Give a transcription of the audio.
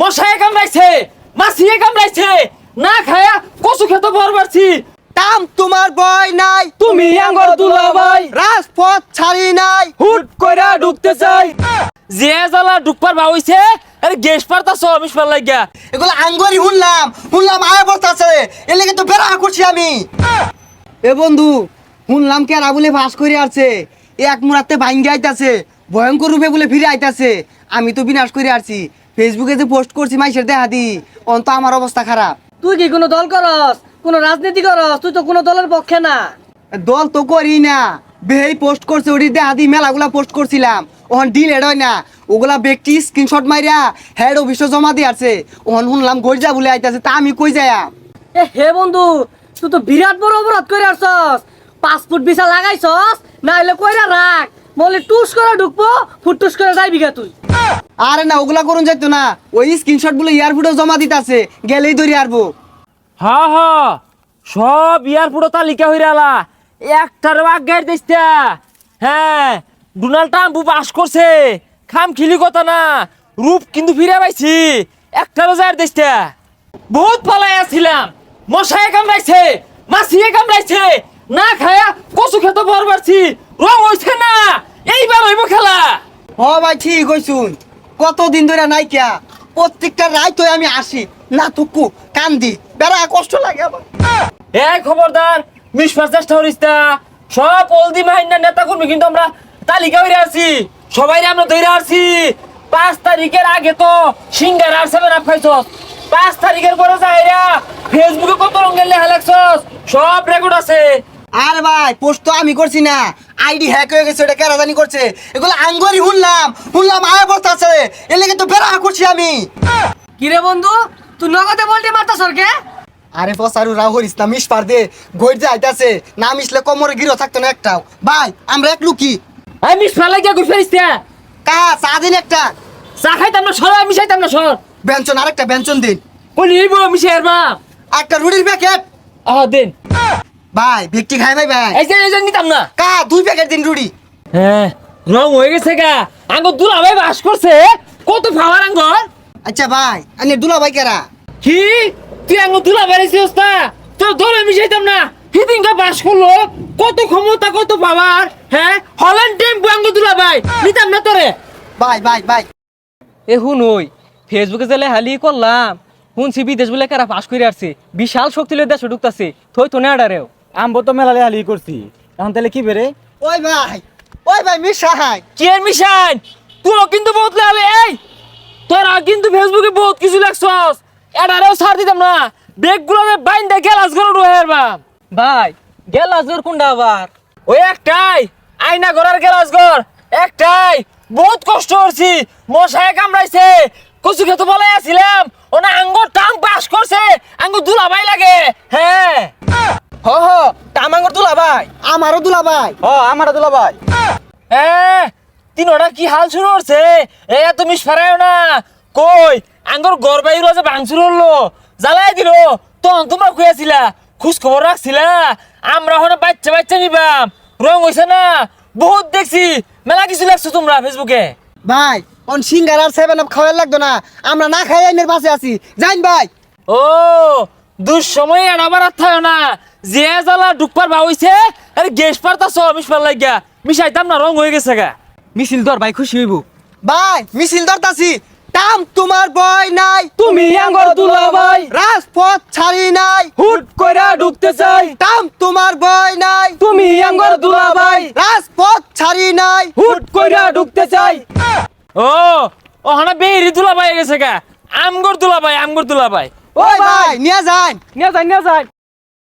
মশায় কামড়াইছে মাছিয়ে কামড়াইছে না খায়া কচু খেত বর বাড়ছি। কাম তোমার বয় নাই তুমি আঙ্গর দুলা ভাই রাজপথ ছাড়ি নাই। হুট কইরা ঢুকতে চাই। যে জ্বালা ঢুকবার ভাবইছে আরে গ্যাস পারতাছ আমিষ পার লাগিয়া এগুলো আঙ্গরি শুনলাম শুনলাম আয় বলতাছে এর লেগে তো বেড়া করছি আমি। এ বন্ধু শুনলাম কে বলে ভাস করে আসছে? এক মুরাতে ভাঙ্গে আইতাছে ভয়ঙ্কর রূপে বলে ফিরে আইতাছে। আমি তো বিনাশ করে আসছি। ফেসবুকে যে পোস্ট করছি মাইসের দেখা দি। অন্ত আমার অবস্থা খারাপ। তুই কি কোনো দল করস? কোনো রাজনীতি করস? তুই তো কোনো দলের পক্ষে না। দল তো করি না। বেহেই পোস্ট করছে ওটি দেখা দি মেলাগুলা পোস্ট করছিলাম। ওখান ডিল হেড হয় না। ওগুলা ব্যক্তি স্ক্রিনশট মাইরা হেড অফিসে জমা দিয়ে আছে ওখান শুনলাম গর্জা বলে আইতাছে তা আমি কই যায়া এ হে বন্ধু তুই তো বিরাট বড় অপরাধ করে আসছস। পাসপোর্ট ভিসা লাগাইছস না হলে কইরা রাখ। বলে টুস করে ঢুকবো ফুটটুস করে যাইবি গা তুই। আরে না ওগুলা করুন যাইতো না। ওই স্ক্রিনশটগুলো এয়ারপোর্টে জমা দিতাছে গেলেই ধরে আরবো। হা হা সব এয়ারপোর্ট তালিকা হইরা আলা। একটার আগাই দিস্তা। হ্যাঁ ডোনাল্ড ট্রাম্প পাস করছে। খাম খিলি কথা না রূপ কিন্তু ফিরে পাইছি। একটারও যার দিস্তা। বহুত পালাই আছিলাম মশায় কামড়াইছে মাছিয়ে কামড়াইছে। না খায়া কচু খেতে বর বাড়ছি রং হইছে না এইবার হইব খেলা হ ভাই ঠিক হইছুন কতদিন ধরে নাইকিয়া? প্রত্যেকটা রাইত আমি আসি না তুকু কান্দি। বেড়া, কষ্ট লাগে আমার। এই খবরদার মিশবার চেষ্টা করিস সব অলদি মাহিনা নেতা কর্মী কিন্তু আমরা তালিকা হইরে আছি সবাই আমরা ধরে আছি পাঁচ তারিখের আগে তো সিঙ্গার আর সেভেন আপ খাইছস। পাঁচ তারিখের পরে যাইরা ফেসবুকে কত রঙের লেখা লেখছস? সব রেকর্ড আছে। আর ভাই পোস্ট তো আমি করছি না। আইডি হ্যাক হয়ে গেছে ওটা কেরাজানি করছে। এগুলো আঙ্গরি শুনলাম শুনলাম আয় বলতাছে এর লেগে তো বেড়া করছি আমি। কিরে বন্ধু তুই নগদে বলতে মারতা সরকে আরে ফসারু রাও হরিস না মিস পার দে গইর যে আইতাছে। না মিশলে কোমরে গিরো থাকতো না একটাও। ভাই আমরা এক লুকি। আমি মিশবার লাগিয়া ঘুরে ফেরিস কা চা দিন একটা। চা খাইতাম না সর আমি মিশাইতাম না সর। ব্যঞ্জন আরেকটা ব্যঞ্জন দিন। ওই নিব মিশাই আর মা একটা রুটির প্যাকেট আহ দিন। ভাই ভিক্টি খাই ভাই ভাই? এই যে এই যে নিতাম না। কা দুই প্যাকেট দিন রুটি। হ্যাঁ রং হয়ে গেছে গা। আঙ্গুর দুলা ভাই বাস করছে কত ফাওয়ার আঙ্গুর? আচ্ছা ভাই আনে দুলা ভাই কেরা? কি? তুই আঙ্গুর দুলা বেড়েছিস তা তোর ধরে মিশাইতাম না। হিদিনকা বাস করল কত ক্ষমতা কত পাওয়ার হ্যাঁ? হল্যান্ড টেম্পু আঙ্গুর দুলা ভাই। নিতাম না তোরে। ভাই ভাই ভাই। এ হুন ওই ফেসবুকে যে হালি করলাম শুনছি বিদেশ বলে কারা পাস করে আসছে। বিশাল শক্তি লই দেশে ঢুকতাছে। থই তো নেড়ারেও আমবো তো মেলালে হালি করছি। এখন তাহলে কি বেরে? ওই ভাই ওই ভাই মিশা হাই। কি এর মিশান তুইও কিন্তু বহুত লালে এই! তোরা কিন্তু ফেসবুকে বহুত কিছু লেখছস। এটারেও ছাড় দিতাম না। বেগগুলোতে বাইন্দা গেলাস করে রোহের বাপ ভাই গেল আজর কোনটা আবার? ওই একটাই আয়না ঘরের গেলাস ঘর। একটাই বহুত কষ্ট করছি। মশায় কামড়াইছে। কচু খেতে বলে আসছিলাম ওনা আঙ্গুর টাং পাস করছে। আঙ্গুর দুলাভাই লাগে। হ্যাঁ। হ হ তামাঙ্গর তুলা ভাই। আমারও দুলা ভাই। ও আমার দুলা ভাই। হ্যাঁ তিনোটা কি হাল শুরু করছে এ তুমি সরাইও না। কই আঙ্গুর গড় বাইর যে ভাঙচুর হলো। জ্বালাই দিল। তখন তোমরা খুঁয়েছিলা খোঁজ খবর রাখছিলা? আমরা হনে বাচ্চা বাচ্চা নিবাম। রং হইছে না? বহুত দেখছি। মেলা কিছু লাগছো তোমরা ফেসবুকে। ভাই অন সিঙ্গার আর সেভেন আপ খাওয়ার লাগতো না। আমরা না খাই আইনের পাশে আছি। যাইন ভাই। ও দুঃসময়ে আর থাকো না। যে জ্বালা ডুকবার বা হইছে আরে গ্যাস পারতাছ মিশবার লাগিয়া। মিশাইতাম না রং হয়ে গেছে গা। মিছিল দর ভাই খুশি হইব। ভাই মিছিল ধরতাছি কাম তোমার বয় নাই। তুমি আঙ্গর দুলা ভাই। রাজপথ ছাড়ি নাই। হুট কইরা ঢুকতে চাই। কাম তোমার বয় নাই। তুমি আঙ্গর দুলা ভাই। রাজপথ ছাড়ি নাই। হুট কইরা ঢুকতে চাই। ও ওখানে বেরি দুলা ভাই গেছে গা। আমগর দুলা ভাই আমগর দুলা ভাই। ওই ভাই নিয়ে যান। নিয়ে যাই নিয়ে যাই।